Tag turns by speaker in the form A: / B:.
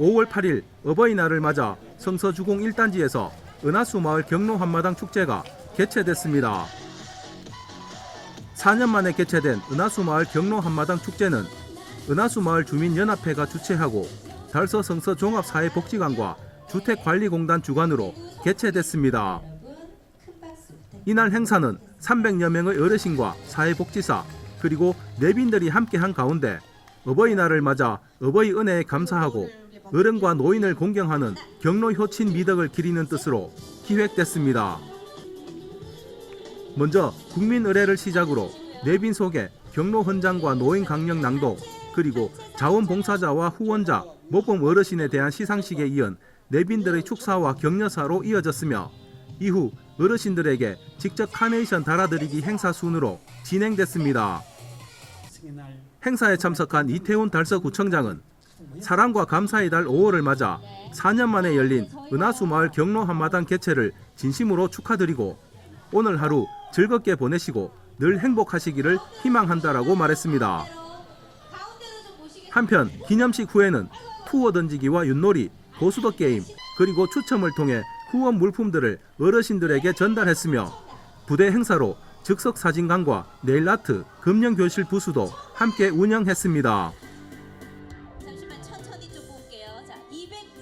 A: 5월 8일 어버이날을 맞아 성서주공 1단지에서 은하수 마을 경로 한마당 축제가 개최됐습니다. 4년 만에 개최된 은하수 마을 경로 한마당 축제는 은하수 마을 주민연합회가 주최하고 달서 성서 종합사회복지관과 주택관리공단 주관으로 개최됐습니다. 이날 행사는 300여 명의 어르신과 사회복지사 그리고 내빈들이 함께한 가운데 어버이날을 맞아 어버이 은혜에 감사하고 어른과 노인을 공경하는 경로 효친 미덕을 기리는 뜻으로 기획됐습니다. 먼저 국민 의례를 시작으로 내빈 소개, 경로 헌장과 노인 강령 낭독, 그리고 자원봉사자와 후원자, 모범 어르신에 대한 시상식에 이은 내빈들의 축사와 격려사로 이어졌으며 이후 어르신들에게 직접 카네이션 달아드리기 행사 순으로 진행됐습니다. 행사에 참석한 이태훈 달서구청장은 사랑과 감사의 달 5월을 맞아 4년 만에 열린 은하수 마을 경로 한마당 개최를 진심으로 축하드리고 오늘 하루 즐겁게 보내시고 늘 행복하시기를 희망한다라고 말했습니다. 한편 기념식 후에는 투어 던지기와 윷놀이, 고수도 게임, 그리고 추첨을 통해 후원 물품들을 어르신들에게 전달했으며 부대 행사로 즉석 사진관과 네일 아트, 금연 교실 부스도 함께 운영했습니다. 천천히 좀 볼게요. 자, 204.